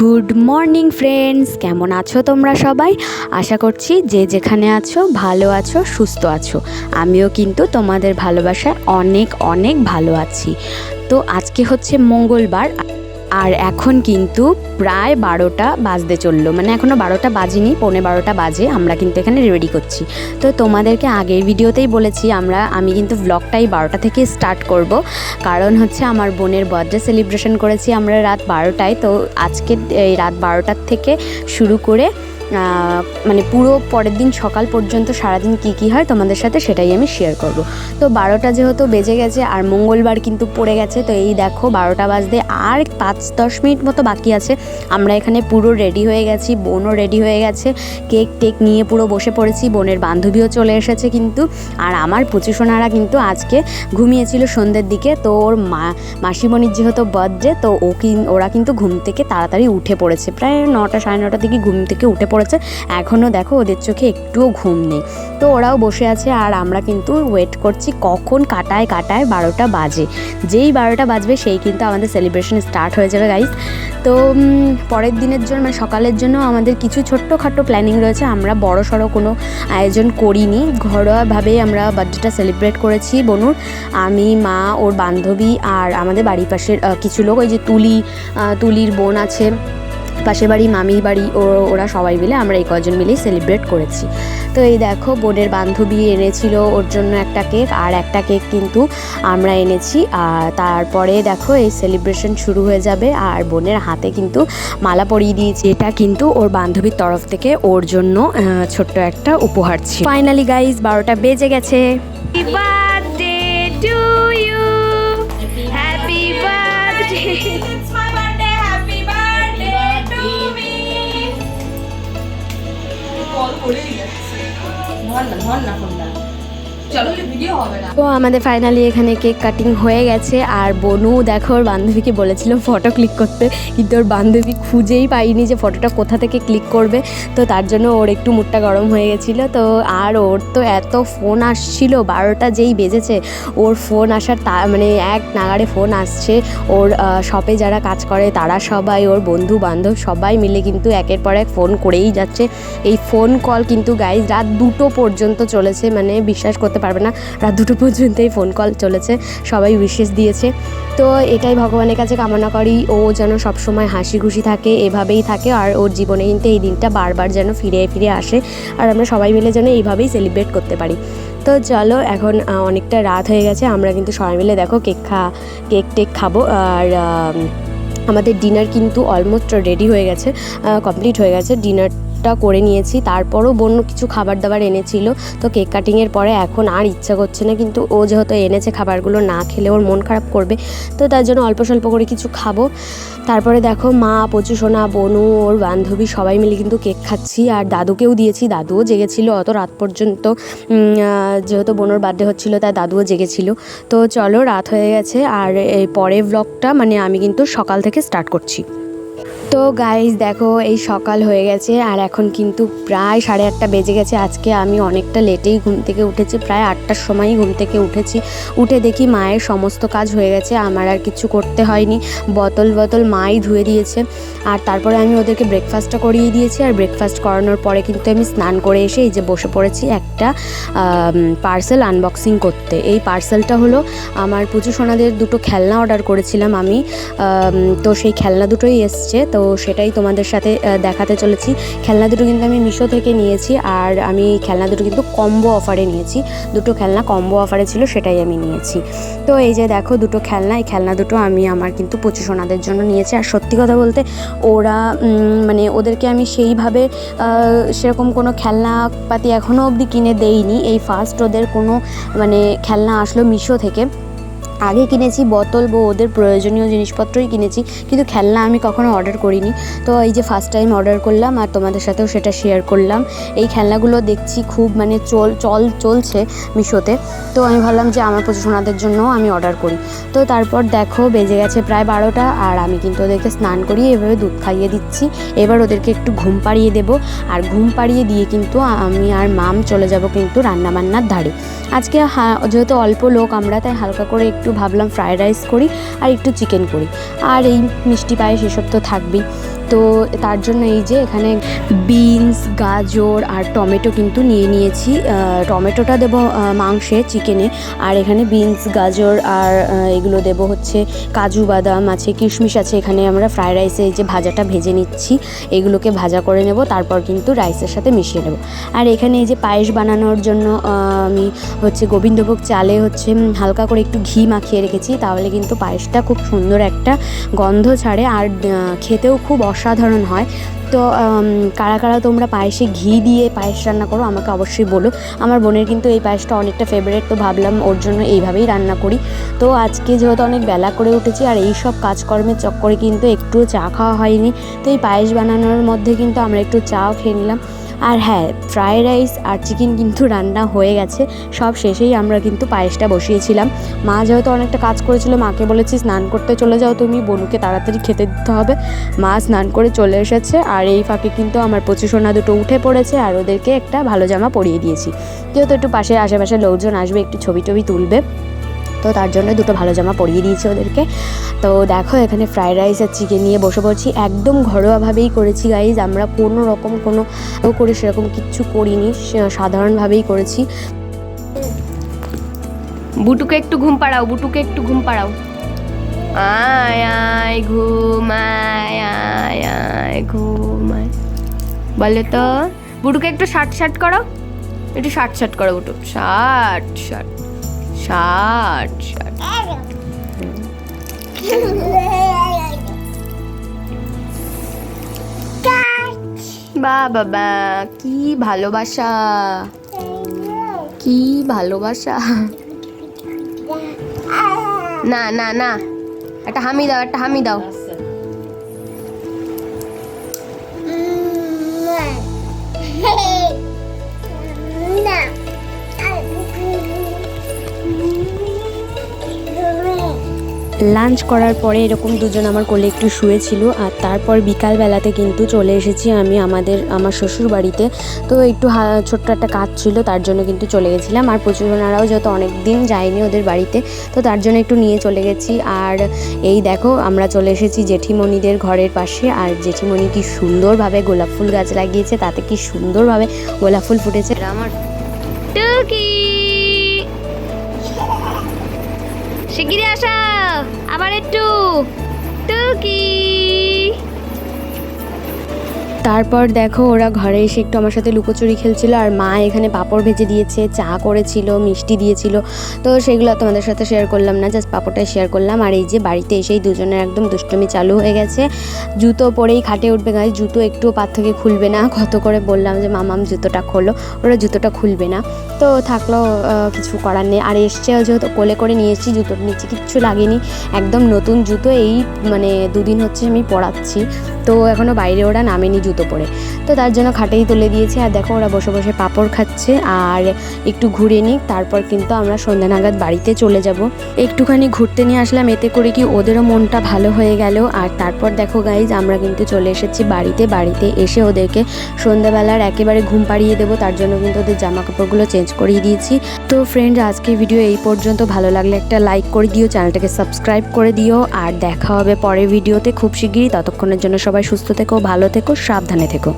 Good morning friends, কেমন আছো তোমরা সবাই? আশা করছি যে যেখানে আছো, ভালো আছো, সুস্থ আছো। আমিও কিন্তু তোমাদের ভালোবাসায় অনেক অনেক ভালো আছি। তো আজকে হচ্ছে মঙ্গলবার আর এখন কিন্তু প্রায় বারোটা বাজতে চলল। মানে এখনও বারোটা বাজেনি, পৌনে বারোটা বাজে, আমরা কিন্তু এখানে রেডি করছি। তো তোমাদেরকে আগের ভিডিওতেই বলেছি, আমরা, আমি কিন্তু ব্লগটাই বারোটা থেকে স্টার্ট করব। কারণ হচ্ছে আমার বোনের বার্থডে সেলিব্রেশন করেছি আমরা রাত বারোটায়। তো আজকে এই রাত বারোটার থেকে শুরু করে মানে পুরো পরের দিন সকাল পর্যন্ত সারাদিন কী কী হয় তোমাদের সাথে সেটাই আমি শেয়ার করব। তো বারোটা যেহেতু বেজে গেছে আর মঙ্গলবার কিন্তু পড়ে গেছে, তো এই দেখো বারোটা বাজতে আর পাঁচ দশ মিনিট মতো বাকি আছে। আমরা এখানে পুরো রেডি হয়ে গেছি, বোনও রেডি হয়ে গেছে। কেক টেক নিয়ে পুরো বসে পড়েছি, বোনের বান্ধবীও চলে এসেছে কিন্তু। আর আমার পুচুসোনারা কিন্তু আজকে ঘুমিয়েছিল সন্ধ্যের দিকে, তো ওর মা, মাসিমণির যেহেতু বার্থডে তো ও ওরা কিন্তু ঘুম থেকে তাড়াতাড়ি উঠে পড়েছে। প্রায় নটা সাড়ে নটা থেকে ঘুম থেকে উঠে পড়েছে এখনও দেখো ওদের চোখে একটুও ঘুম নেই। তো ওরাও বসে আছে আর আমরা কিন্তু ওয়েট করছি কখন কাটায় কাটায় বারোটা বাজে। যেই বারোটা বাজবে সেই কিন্তু আমাদের সেলিব্রেশন স্টার্ট হয়ে যাবে গাইজ তো পরের দিনের জন্য মানে সকালের জন্য আমাদের কিছু ছোট্টখাটো প্ল্যানিং রয়েছে। আমরা বড় সড়ো কোনো আয়োজন করিনি। ঘরোয়াভাবেই আমরা বার্থডেটা সেলিব্রেট করেছি বনুর। আমি, মা, ওর বান্ধবী আর আমাদের বাড়ির পাশের কিছু লোক, ওই যে তুলি তুলির বোন আছে। পাশের বাড়ি, মামির বাড়ি ও ওরা সবাই মিলে আমরা এই কজন মিলেই সেলিব্রেট করেছি। তো এই দেখো, বোনের বান্ধবী এনেছিল ওর জন্য একটা কেক আর একটা কেক কিন্তু আমরা এনেছি। আর তারপরে দেখো, এই সেলিব্রেশন শুরু হয়ে যাবে আর বোনের হাতে কিন্তু মালা পরিয়ে দিয়েছি। এটা কিন্তু ওর বান্ধবীর তরফ থেকে ওর জন্য ছোট্ট একটা উপহার ছিল। ফাইনালি গাইজ বারোটা বেজে গেছে। বার্থডে ধর না ধর না ফোনটা তো আমাদের ফাইনালি এখানে কেক কাটিং হয়ে গেছে, আর বনু দেখো, ওর বান্ধবীকে বলেছিল ফটো ক্লিক করতে, কিন্তু ওর বান্ধবী খুঁজেই পাইনি যে ফটোটা কোথা থেকে ক্লিক করবে। তো তার জন্য ওর একটু মুডটা গরম হয়ে গেছিল। তো আর ওর তো এত ফোন আসছিল, বারোটা যেই বেজেছে, ওর ফোন আসার তা মানে এক নাগাড়ে ফোন আসছে। ওর শপে যারা কাজ করে, তারা সবাই, ওর বন্ধু বান্ধব সবাই মিলে কিন্তু একের পর এক ফোন করেই যাচ্ছে। এই ফোন কল কিন্তু গাইজ রাত দুটো পর্যন্ত চলেছে মানে বিশ্বাস করতে পারবে না। রাত দুটো পর্যন্ত এই ফোন কল চলেছে, সবাই উইশেস দিয়েছে। তো এটাই ভগবানের কাছে কামনা করি, ও যেন সবসময় হাসি খুশি থাকে, এভাবেই থাকে, আর ওর জীবনে কিন্তু এই দিনটা বারবার যেন ফিরে ফিরে আসে, আর আমরা সবাই মিলে যেন এইভাবেই সেলিব্রেট করতে পারি। তো চলো, এখন অনেকটা রাত হয়ে গেছে, আমরা কিন্তু সবাই মিলে দেখো কেক খা, কেক টেক খাব, আর আমাদের ডিনার কিন্তু অলমোস্ট রেডি হয়ে গেছে কমপ্লিট হয়ে গেছে ডিনারটা করে নিয়েছি, তারপরও বোন কিছু খাবার দাবার এনেছিল। তো কেক কাটিংয়ের পরে এখন আর ইচ্ছা করছে না, কিন্তু ও যেহেতু এনেছে খাবারগুলো না খেলে ওর মন খারাপ করবে, তো তার জন্য অল্প স্বল্প করে কিছু খাব। তারপরে দেখো মা, পচু সোনা, বনু, ওর বান্ধবী সবাই মিলে কিন্তু কেক খাচ্ছি, আর দাদুকেও দিয়েছি, দাদুও জেগেছিল অত রাত পর্যন্ত যেহেতু বোনের বার্থডে হচ্ছিল, তাই দাদুও জেগেছিল। তো চলো, রাত হয়ে গেছে, আর এই পরের ব্লগটা মানে আমি কিন্তু সকাল থেকে স্টার্ট করছি। তো গাইজ দেখো, এই সকাল হয়ে গেছে আর এখন কিন্তু প্রায় সাড়ে আটটা বেজে গেছে। আজকে আমি অনেকটা লেটেই ঘুম থেকে উঠেছি, প্রায় আটটার সময়ই ঘুম থেকে উঠেছি। উঠে দেখি মায়ের সমস্ত কাজ হয়ে গেছে, আমার আর কিছু করতে হয়নি। বোতল বোতল মাই ধুয়ে দিয়েছে আর তারপরে আমি ওদেরকে ব্রেকফাস্টটা করিয়ে দিয়েছি আর ব্রেকফাস্ট করানোর পরে কিন্তু আমি স্নান করে এসে এই যে বসে পড়েছি একটা পার্সেল আনবক্সিং করতে। এই পার্সেলটা হলো আমার পুজো সোনাদের দুটো খেলনা অর্ডার করেছিলাম আমি, তো সেই খেলনা দুটোই এসছে, তো সেটাই তোমাদের সাথে দেখাতে চলেছি। খেলনা দুটো কিন্তু আমি মিশো থেকে নিয়েছি আর আমি খেলনা দুটো কিন্তু কম্বো অফারে নিয়েছি। দুটো খেলনা কম্বো অফারে ছিল, সেটাই আমি নিয়েছি। তো এই যে দেখো দুটো খেলনা, এই খেলনা দুটো আমি আমার কিন্তু পঁচিশ সোনাদের জন্য নিয়েছি। আর সত্যি কথা বলতে ওরা মানে ওদেরকে আমি সেইভাবে সেরকম কোনো খেলনা পাতি এখনও অবধি কিনে দেইনি। এই ফার্স্ট ওদের কোনো মানে খেলনা আসলো মিশো থেকে। আগে কিনেছি বোতল বা ওদের প্রয়োজনীয় জিনিসপত্রই কিনেছি, কিন্তু খেলনা আমি কখনো অর্ডার করিনি। তো এই যে ফার্স্ট টাইম অর্ডার করলাম আর তোমাদের সাথেও সেটা শেয়ার করলাম। এই খেলনাগুলো দেখছি খুব মানে চল চল, চলছে মিশোতে। তো আমি ভাবলাম যে আমার সোনাদের জন্য আমি অর্ডার করি। তো তারপর দেখো বেজে গেছে প্রায় বারোটা আর আমি কিন্তু ওদেরকে স্নান করিয়ে এভাবে দুধ খাইয়ে দিচ্ছি। এবার ওদেরকে একটু ঘুম পাড়িয়ে দেবো। আর ঘুম পাড়িয়ে দিয়ে কিন্তু আমি আর মাম চলে যাব কিন্তু রান্নাবান্নার ধারে। আজকে যেহেতু অল্প লোক আমরা, তাই হালকা করে একটু একটু ভাবলাম ফ্রায়েড রাইস করি আর একটু চিকেন করি। আর এই মিষ্টি পায়েস এসব তো থাকবেই। তো তার জন্য এই যে এখানে বিনস গাজর আর টমেটো কিন্তু নিয়ে নিয়েছি। টমেটোটা দেবো মাংসে চিকেনে আর এখানে বিনস গাজর আর এগুলো দেবো হচ্ছে কাজু বাদাম আছে, কিশমিশ আছে। এখানে আমরা ফ্রায়েড রাইসে এই যে ভাজাটা ভেজে নিচ্ছি। এগুলোকে ভাজা করে নেব, তারপর কিন্তু রাইসের সাথে মিশিয়ে নেব। আর এখানে এই যে পায়েস বানানোর জন্য আমি হচ্ছে গোবিন্দভোগ চালে হচ্ছে হালকা করে একটু ঘি মাখিয়ে রেখেছি, তাহলে কিন্তু পায়েসটা খুব সুন্দর একটা গন্ধ ছাড়ে আর খেতেও খুব অসাধারণ হয়। তো কারা কারা তোমরা পায়েসে ঘি দিয়ে পায়েস রান্না করো আমাকে অবশ্যই বলো। আমার বোনের কিন্তু এই পায়েসটা অনেকটা ফেভারেট তো ভাবলাম ওর জন্য এইভাবেই রান্না করি। তো আজকে যেহেতু অনেক বেলা করে উঠেছি আর এই সব কাজকর্মের চক্করে কিন্তু একটু চা খাওয়া হয়নি, তো এই পায়েস বানানোর মধ্যে কিন্তু আমরা একটু চাও খেয়ে নিলাম। আর হ্যাঁ ফ্রায়েড রাইস আর চিকেন কিন্তু রান্না হয়ে গেছে। সব শেষেই আমরা কিন্তু পায়েসটা বসিয়েছিলাম। মা যেহেতু অনেকটা কাজ করেছিল, মাকে বলেছি, স্নান করতে চলে যাও তুমি, বনুকে তাড়াতাড়ি খেতে দিতে হবে। মা স্নান করে চলে এসেছে আর এই ফাঁকে কিন্তু আমার পঁচিশোনা দুটো উঠে পড়েছে আর ওদেরকে একটা ভালো জামা পরিয়ে দিয়েছি। যেহেতু একটু পাশে, আশেপাশে লোকজন আসবে, একটু ছবি টবি তুলবে। তো তার জন্য দুটো ভালো জামা পরিয়ে দিয়েছি ওদেরকে। তো দেখো, এখানে ফ্রায়েড রাইস আর চিকেন নিয়ে বসে পড়ছি। একদম ঘরোয়াভাবেই করেছি গাইজ আমরা কোনো রকম কোনো করে সেরকম কিচ্ছু করিনি। সাধারণভাবেই করেছি। বুটুকে একটু ঘুম পাড়াও, বুটুকে একটু ঘুম পাড়াও। আয় আয়, ঘুম, আয় আয় আয়, ঘুম বলে তো, বুটুকে একটু শার্ট শার্ট করো। একটু শার্ট শার্ট করো বুটু। Shirt shirt. বা বাবা কি ভালোবাসা। কি ভালোবাসা। না না না। একটা হামি দাও, একটা হামি দাও। লাঞ্চ করার পরে এরকম দুজন আমার কোলে একটু শুয়েছিল, আর তারপর বিকালবেলাতে কিন্তু চলে এসেছি আমি আমাদের, আমার শ্বশুর বাড়িতে তো একটু ছোট্ট একটা কাজ ছিল, তার জন্য কিন্তু চলে গেছিলাম। আর প্রচুরনারাও যত অনেক দিন যায়নি ওদের বাড়িতে, তো তার জন্য একটু নিয়ে চলে গেছি। আর এই দেখো, আমরা চলে এসেছি জেঠিমণিদের ঘরের পাশে। আর জেঠিমণি কি সুন্দরভাবে গোলাপ ফুল গাছ লাগিয়েছে, তাতে কি সুন্দরভাবে গোলাপ ফুল ফুটেছে। আমার টুকি শিগগিরই আসা। তারপর দেখো ওরা ঘরে এসে একটু আমার সাথে লুকোচুরি খেলছিল আর মা এখানে পাঁপড় ভেজে দিয়েছে, চা করেছিল, মিষ্টি দিয়েছিল। তো সেগুলো তোমাদের সাথে শেয়ার করলাম না জাস্ট পাঁপড়টাই শেয়ার করলাম। আর এই যে বাড়িতে এসেই দুজনের একদম দুষ্টুমি চালু হয়ে গেছে। জুতো পরেই খাটে উঠবে গাছ জুতো একটুও পা থেকে খুলবে না। কত করে বললাম যে, মামাম, জুতোটা খোলো। ওরা জুতোটা খুলবে না। তো থাকল কিছু করার নেই। আর এসছে যেহেতু কোলে করে নিয়ে এসেছি, জুতোর নিচে কিচ্ছু লাগেনি। একদম নতুন জুতো, এই মানে দুদিন হচ্ছে আমি পরাচ্ছি। তো এখনও বাইরে ওরা নামেনি জুতো পরে। তো তার জন্য খাটেই তুলে দিয়েছে। আর দেখো ওরা বসে বসে পাঁপড় খাচ্ছে। আর একটু ঘুরে নিক, তারপর কিন্তু আমরা সন্ধ্যা নাগাদ বাড়িতে চলে যাব। একটুখানি ঘুরতে নিয়ে আসলাম, এতে করে কি ওদেরও মনটা ভালো হয়ে গেল। আর তারপর দেখো গাইজ আমরা কিন্তু চলে এসেছি বাড়িতে। বাড়িতে এসে ওদেরকে সন্ধ্যাবেলার একেবারে ঘুম পাড়িয়ে দেবো। তার জন্য কিন্তু ওদের জামা কাপড়গুলো চেঞ্জ করিয়ে দিয়েছি। তো ফ্রেন্ড আজকে ভিডিও এই পর্যন্ত। ভালো লাগলে একটা লাইক করে দিও চ্যানেলটাকে সাবস্ক্রাইব করে দিও। আর দেখা হবে পরের ভিডিওতে খুব শিগগিরই। ততক্ষণের জন্য সবাই সুস্থ থেকো ভালো থেকো সাবধানে থেকো।